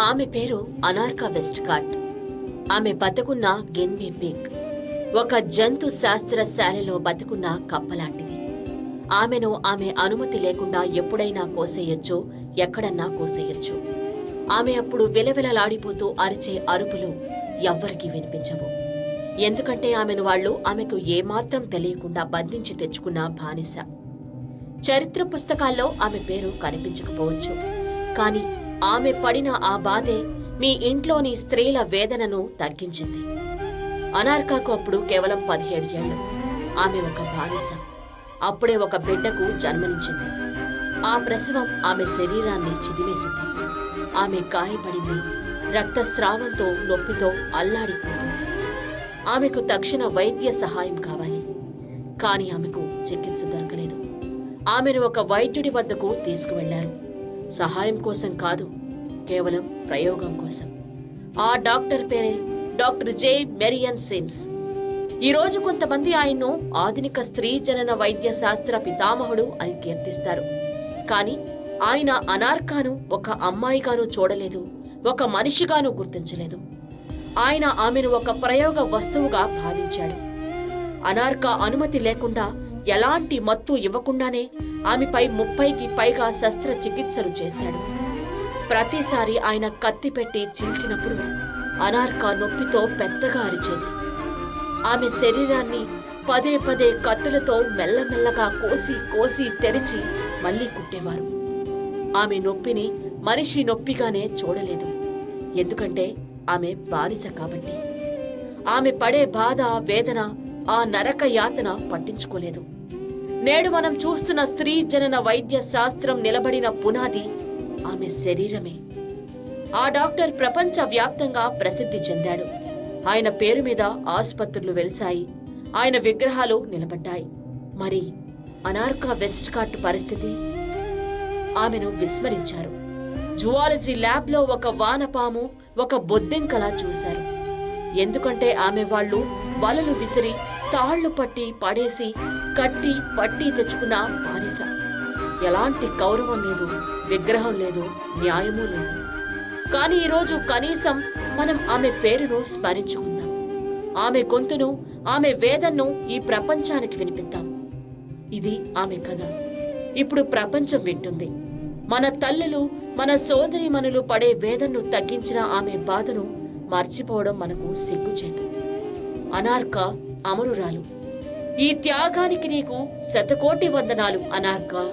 ఆమె పేరు అనార్కా వెస్ట్కాట్ ఆమె బతుకున్న గెన్బీ పిక్ ఒక జంతు శాస్త్రశాలలో బతుకున్న కప్పలాంటిది. ఆమెను ఆమె అనుమతి లేకుండా ఎప్పుడైనా కోసేయొచ్చు ఎక్కడన్నా కోసేయొచ్చు. ఆమె అప్పుడు విలవిలలాడిపోతూ అరిచే అరుపులు ఎవ్వరికీ వినిపించవు. ఎందుకంటే ఆమెను వాళ్ళు ఆమెకు ఏమాత్రం తెలియకుండా బంధించి తెచ్చుకున్న బానిస. చరిత్ర పుస్తకాల్లో ఆమె పేరు కనిపించకపోవచ్చు. కానీ ఆమె పడిన ఆ బాధే మీ ఇంట్లోని స్త్రీల వేదనను తగ్గించింది. అనార్కాకు అప్పుడు కేవలం పదిహేడు ఏళ్ళు. ఆమె ఒక బానిస. అప్పుడే ఒక బిడ్డకు జన్మనిచ్చింది. ఆ ప్రసవం ఆమె శరీరాన్ని చిదివేసింది ఆమె గాయపడింది. రక్తస్రావంతో నొప్పితో అల్లాడిపోతుంది. ఆమెకు తక్షణ వైద్య సహాయం కావాలి. కాని ఆమెకు చికిత్స దొరకలేదు. ఆమెను ఒక వైద్యుడి వద్దకు తీసుకువెళ్ళారు. సహాయం కోసం కాదు కేవలం ప్రయోగం కోసం. ఆ డాక్టర్ పేరే డాక్టర్ జే మెరియన్ సిమ్స్. ఈ రోజు కొంతమంది ఆయన్ను ఆధునిక స్త్రీ జనన వైద్య శాస్త్ర పితామహుడు అని కీర్తిస్తారు. కానీ ఆయన అనార్కాను ఒక అమ్మాయిగాను చూడలేదు ఒక మనిషిగాను గుర్తించలేదు. ఆయన ఆమెను ఒక ప్రయోగ వస్తువుగా భావించాడు. అనార్క అనుమతి లేకుండా ఎలాంటి మత్తు ఇవ్వకుండానే ఆమెపై ముప్పైకి పైగా శస్త్రచికిత్సలు చేశాడు. ప్రతిసారి ఆయన కత్తి పెట్టి చీల్చినప్పుడు అనార్క నొప్పితో పెద్దగా అరిచేది. ఆమె శరీరాన్ని పదే పదే కత్తులతో మెల్లమెల్లగా కోసి కోసి తెరిచి మళ్ళీ కుట్టేవారు. ఆమె నొప్పిని మనిషి నొప్పిగానే చూడలేదు. ఎందుకంటే ఆమె బానిస కాబట్టి. ఆమె పడే బాధ వేదన ఆ నరక యాతన పట్టించుకోలేదు. నేడు మనం చూస్తున్న స్త్రీ జనన వైద్య శాస్త్రం నిలబడిన పునాది ఆమె శరీరమే. ఆ డాక్టర్ ప్రపంచ వ్యాప్తంగా ప్రసిద్ధి చెందాడు. ఆయన పేరు మీద ఆసుపత్రులు వెలిశాయి. ఆయన విగ్రహాలు నిలబడ్డాయి. మరి అనార్కా వెస్ట్కాట్ పరిస్థితి? ఆమెను విస్మరించారు. జువాలజీ ల్యాబ్లో ఒక వానపాము ఒక బొద్దింకలా చూశారు. ఎందుకంటే ఆమె వాళ్ళు వలలు విసిరి తాళ్ళు పట్టి పడేసి కట్టి పట్టి తెచ్చుకున్న బానిస. ఎలాంటి గౌరవం లేదు విగ్రహం లేదు న్యాయమూ లేదు. కానీ ఈరోజు కనీసం మనం ఆమె పేరును స్మరించుకుందాం. ఆమె గొంతును ఆమె వేదన్ను ఈ ప్రపంచానికి వినిపిద్దాం. ఇది ఆమె కథ. ఇప్పుడు ప్రపంచం వింటుంది. మన తల్లులు మన సోదరిమణులు పడే వేదన్ను తగ్గించిన ఆమె బాధను మర్చిపోవడం మనకు సిగ్గుచేటు. అనార్క అమరురాలు. ఈ త్యాగానికి నీకు శతకోటి వందనాలు అనార్క.